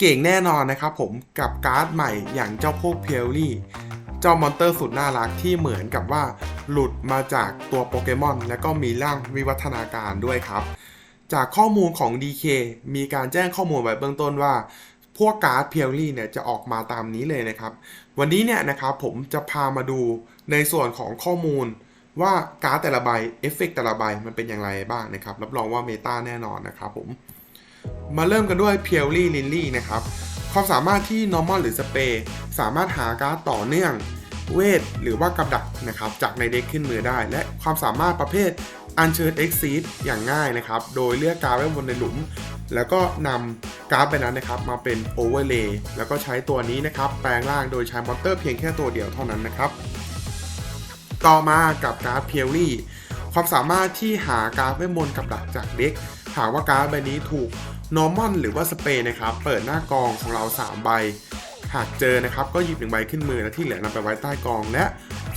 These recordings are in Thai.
เก่งแน่นอนนะครับผมกับการ์ดใหม่อย่างเจ้าพวกเพียรี่เจ้ามอนเตอร์สุดน่ารักที่เหมือนกับว่า หลุดมาจากตัวโปเกมอนและก็มีร่างวิวัฒนาการด้วยครับ จากข้อมูลของ DK มีการแจ้งข้อมูลไว้เบื้องต้นว่า พวกการ์ดเพียรี่เนี่ยจะออกมาตามนี้เลยนะครับ วันนี้เนี่ยนะครับผมจะพามาดูในส่วนของข้อมูลว่าการ์ดแต่ละใบเอฟเฟกต์แต่ละใบมันเป็นอย่างไรบ้างนะครับ รับรองว่าเมตาแน่นอนนะครับผม มาเริ่มกันด้วยเพียรี่ลินลี่นะครับ ความสามารถที่ normal หรือสเปร์สามารถหาการ์ดต่อเนื่อง เวท หรือว่ากับดักนะครับ จากในเด็กขึ้นมือได้ และความสามารถประเภทอัญเชิญ Exceed อย่างง่ายนะครับ โดยเลือกการ์ดไว้บนในหลุม แล้วก็นำการ์ดไปนั้นนะครับ มาเป็น Overlay แล้วก็ใช้ตัวนี้นะครับ แปลงร่างโดยใช้มอนเตอร์เพียงแค่ตัวเดียวเท่านั้นนะครับ ต่อมากับการ์ดเพียรี่ความสามารถที่หาการ์ดเวทมนกับดักจากเด็กหากว่าการ์ดใบนี้ถูก normal หรือว่าสเปย์นะครับ เปิดหน้ากองของเรา 3 ใบ หากเจอนะครับ ก็หยิบหนึ่งใบขึ้นมือและที่เหลือนำไปไว้ใต้กอง และ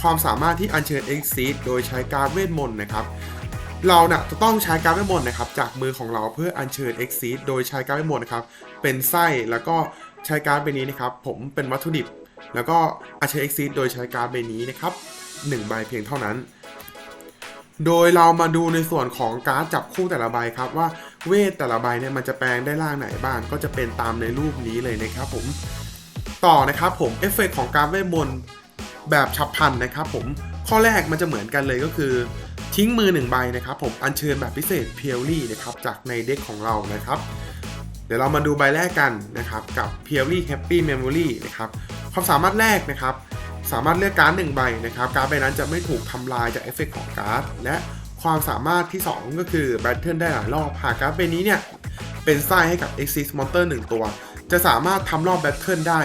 ความสามารถที่อัญเชิญ Exceed โดยใช้การเวทมนต์นะครับ เราเนี่ยจะต้องใช้การเวทมนต์นะครับ จากมือของเราเพื่ออัญเชิญ Exceed โดยใช้การเวทมนต์นะครับ เป็นไส้แล้วก็ใช้การ์ดใบนี้นะครับ ผมเป็นวัตถุดิบ แล้วก็อัญเชิญ Exceed โดยใช้การ์ดใบนี้นะครับหนึ่งใบเพียงเท่านั้น โดยเรามาดูในส่วนของการจับคู่แต่ละใบครับว่า เวทแต่ละใบเนี่ยมันจะแปลงได้ร่างไหนบ้างก็จะเป็นตามในรูปนี้เลยนะครับผมต่อนะครับผมเอฟเฟกต์ของการเวทมนต์แบบฉับพลันนะครับผมข้อแรกมันจะเหมือนกันเลยก็คือ ทิ้งมือหนึ่งใบนะครับผมอัญเชิญแบบพิเศษเพียวลี่นะครับจากในเด็กของเรานะครับ เดี๋ยวเรามาดูใบแรกกันนะครับกับ p u r e Happy Memory นะครับความสามารถแรกนะครับ สามารถเลือกการ์ดหนึ่งใบนะครับการ์ดใบนั้นจะไม่ถูกทำลายจากเอฟเฟกต์ของการ์ดและ ความสามารถที่ 2 ก็คือ Battle ได้หลายรอบหากการ์ดใบนี้เนี่ย เป็นไส้ให้กับ Exist Monster 1 ตัว จะสามารถทำรอบ Battle ได้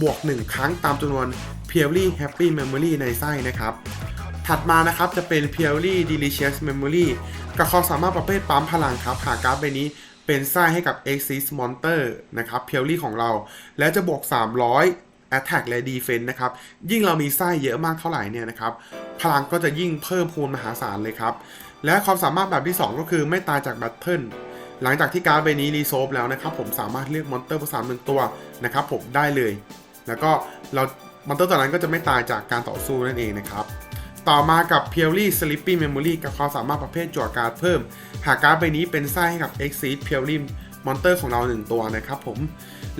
บวก 1 ครั้งตามจำนวน p u r e Happy Memory ในไส้นะครับ ถัดมานะครับจะเป็น Purely Delicious Memory กับความสามารถประเภทปั๊มพลังครับ หากการ์ดใบนี้เป็นไส้ให้กับ Exist Monster นะครับ Purely ของเรา และจะบวก 300 Attack และ Defense นะครับ ยิ่งเรามีไส้เยอะมากเท่าไหร่เนี่ยนะครับ พลังก็จะยิ่งเพิ่มพูนมหาศาลเลยครับ และความสามารถแบบที่ 2 ก็คือไม่ตายจาก Battle หลังจากที่การ์ดใบนี้รีโซฟแล้วนะครับ ผมสามารถเลือกมอนเตอร์ภาษาหนึ่งตัวนะครับผมได้เลย แล้วก็เรามอนเตอร์ตัวนั้นก็จะไม่ตายจากการต่อสู้นั่นเองนะครับต่อมากับ Purely Sleepy Memory กับความสามารถประเภทจั่วการ์ดเพิ่ม หากการ์ดใบนี้เป็นไส้ให้กับ Exceed Purely Monster ของเรา 1 ตัวนะครับผม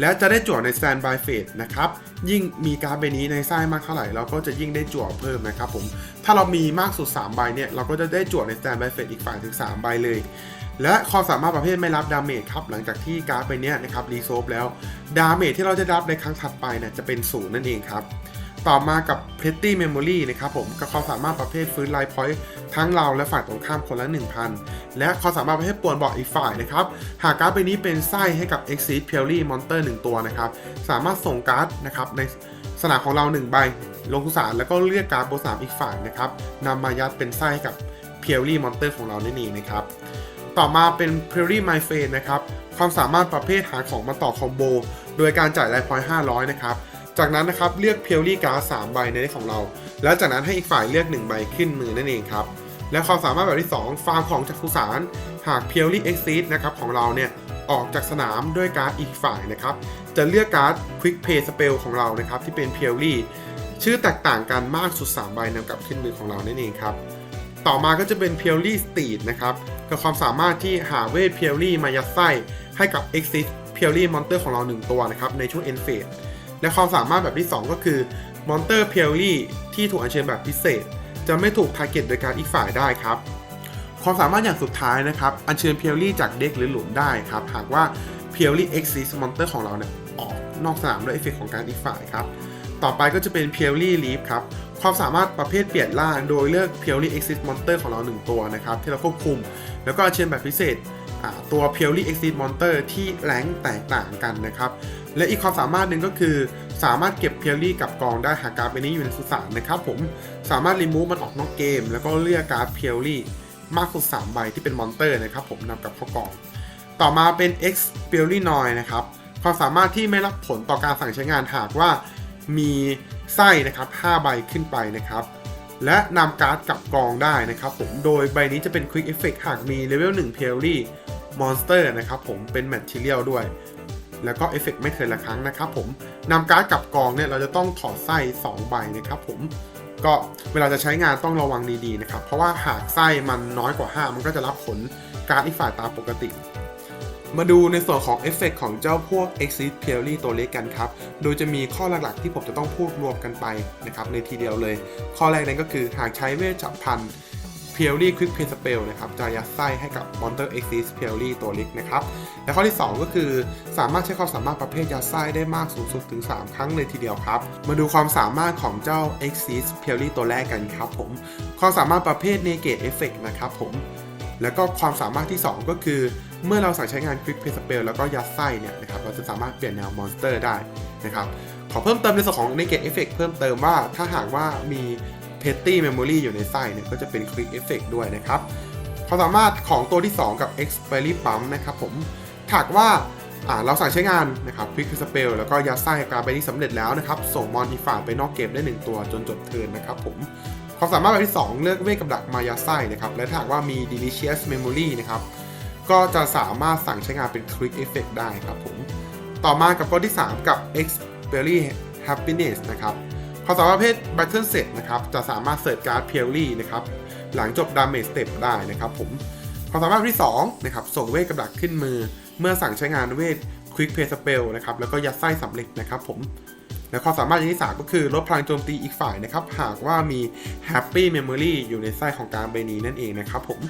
และจะได้จั่วใน Standby Phase นะครับ ยิ่งมีการ์ดใบนี้ในไส้มากเท่าไหร่ เราก็จะยิ่งได้จั่วเพิ่มนะครับผม ถ้าเรามีมากสุด 3 ใบเนี่ย เราก็จะได้จั่วใน Standby Phase อีกฝ่ายถึง 3 ใบเลย และความสามารถประเภทไม่รับดาเมจครับ หลังจากที่การ์ดใบเนี้ยนะครับรีโซฟแล้ว ดาเมจที่เราจะรับในครั้งถัดไปเนี่ยจะเป็นศูนย์นั่นเองครับ ต่อมากับ Pretty Memory นะครับผมกับความสามารถประเภทฟื้นไลฟ์พอยต์ทั้งเราและฝ่ายตรงข้ามคนละ 1,000 และความสามารถประเภทป่วนบอกอีกฝ่ายนะครับ หากการ์ดใบนี้เป็นไส้ให้กับ Exit Purely Monster 1 ตัวนะครับ สามารถส่งการ์ดนะครับในสนามของเรา 1 ใบ ลงทุสารแล้วก็เรียกการ์ดโบสามอีกฝ่ายนะครับนำมายัดเป็นไส้ให้กับ Purely Monster ของเรานั่นเองนะครับต่อมาเป็น Prairie My f a n นะครับความสามารถประเภทหาของมาต่อคอมโบโดยการจ่ายไลฟ์พอยต์500 นะครับ จากนั้นนะครับเลือกเพียวรี่การ์ด3ใบในเด็กของเรา แล้วจากนั้นให้อีกฝ่ายเลือก 1 ใบขึ้นมือนั่นเองครับ และความสามารถแบบที่ 2 ฟาร์มของจักรุสาร หากเพียวรี่เอ็กซิสนะครับของเราเนี่ยออกจากสนามด้วยการ์ดอีกฝ่ายนะครับ จะเลือกการ์ด Quick Play Spell ของเรานะครับที่เป็นเพียวรี่ชื่อแตกต่างกันมากสุด 3 ใบนำกลับขึ้นมือของเรานั่นเองครับ ต่อมาก็จะเป็นเพียวรี่สตีดนะครับกับความสามารถที่หาเวทเพียวรี่มายัดไส้ให้กับ Exit เพียวรี่มอนเตอร์ของเรา 1 ตัวนะครับในช่วง End Phase และความสามารถแบบที่ 2 ก็คือมอนเตอร์เพียวรี่ที่ถูกอัญเชิญแบบพิเศษ จะไม่ถูกทาร์เก็ตโดยการอีกฝ่ายได้ครับ ความสามารถอย่างสุดท้ายนะครับ อัญเชิญเพียวรี่จากเด็กหรือหลุมได้ครับ หากว่าเพียวรี่ Exit มอนเตอร์ของเราเนี่ยออกนอกสนามด้วยเอฟเฟกของการอีกฝ่ายครับ ต่อไปก็จะเป็น p u r e l y Leaf ครับความสามารถประเภทเปลี่ยนร่างโดยเลือก p u r e l y Exit Monster ของเรา 1 ตัวนะครับ ที่เราควบคุม แล้วก็เชิญแบบพิเศษตัว p u r e l y Exit Monster ที่แรงแตกต่างกันนะครับ และอีกความสามารถหนึ่งก็คือ สามารถเก็บ p u r e l y กับกองได้หากการ์ดใบนี้อยู่ในสุสานนะครับผมสามารถรีมูฟมันออกนอกเกม แล้วก็เลือกการ์ด p u r e l y มากสุด3ใบที่เป็นมอนเตอร์นะครับผมนำกับเข้ากอง ต่อมาเป็น X p u r e l y n o i นะครับความสามารถที่ไม่รับผลต่อการสั่งใช้งานหากว่ามีไส้นะครับ5ใบขึ้นไปนะครับ และนำการ์ดกลับกองได้นะครับผมโดยใบนี้จะเป็น Quick Effect หากมีเลเวล1 p u r e l y Monster นะครับผมเป็น Material ด้วย แล้วก็เอฟเฟกต์ไม่เทิร์นละครั้งนะครับผมนำการ์ดกลับกองเนี่ยเราจะต้องถอดไส้2ใบนะครับผมก็เวลาจะใช้งานต้องระวังดีๆนะครับ เพราะว่าหากไส้มันน้อยกว่า 5 มันก็จะรับผลการอีกฝ่ายตามปกติ มาดูในส่วนของเอฟเฟกของเจ้าพวก Exit p e r y ตัวเล็กกันครับ โดยจะมีข้อหลักๆที่ผมจะต้องพูดรวมกันไปนะครับในทีเดียวเลย ข้อแรกนั้นก็คือหากใช้เวชฉับพัน p e r y Quick Play Spell นะครับจะยัดไส้ให้กับ Monster Exit p e r y ตัวเล็กนะครับ และข้อที่ 2 ก็คือสามารถใช้ความสามารถประเภทยัดไส้ได้มากสูงสุดถึง 3 ครั้งเลยทีเดียวครับ มาดูความสามารถของเจ้า Exit p e r y ตัวแรกกันครับผม ความสามารถประเภท Negate Effect นะครับผม แล้วก็ความสามารถที่ 2 ก็คือ เมื่อเราสั่งใช้งาน Quick Play Spell แล้วก็ยัดไส้เนี่ยนะครับเราจะสามารถเปลี่ยนแนวมอนสเตอร์ได้นะครับขอเพิ่มเติมในส่วนของ Negate Effect เพิ่มเติมว่าถ้าหากว่ามี Petty Memory อยู่ในไส้เนี่ยก็จะเป็น Quick Effect ด้วยนะครับความสามารถของตัวที่ 2 กับ Expiry Pump นะครับผมถ้ากว่าเราสั่งใช้งานนะครับ Quick Spell แล้วก็ยัดไส้การไปที่สำเร็จแล้วนะครับ ส่งมอนอีกฝ่าไปนอกเกมได้ 1 ตัวจนจบเทิร์นนะครับผมความสามารถแบบที่ 2 เลือกเวทกับดักมายาไส้นะครับ และถ้าหากว่ามี Delicious Memory นะครับ ก็จะสามารถสั่งใช้งานเป็น Quick Effect ได้ครับผม ต่อมากับข้อที่ 3 กับ Expiry Happiness นะครับ ความสามารถประเภท Battle Set นะครับจะสามารถเสิร์ชการ์ด p u r e นะครับหลังจบ Damage Step ได้นะครับผมความสามารถที่2นะครับส่งเวทกับดักขึ้นมือ เมื่อสั่งใช้งานเวท Quick Play Spell นะครับแล้วก็ยัดไส้สำเร็จนะครับผมและความสามารถอย่างที่ 3 ก็คือลดพลังโจมตีอีกฝ่ายนะครับ หากว่ามี Happy Memory อยู่ในไส้ของการใบนี้นั่นเองนะครับผม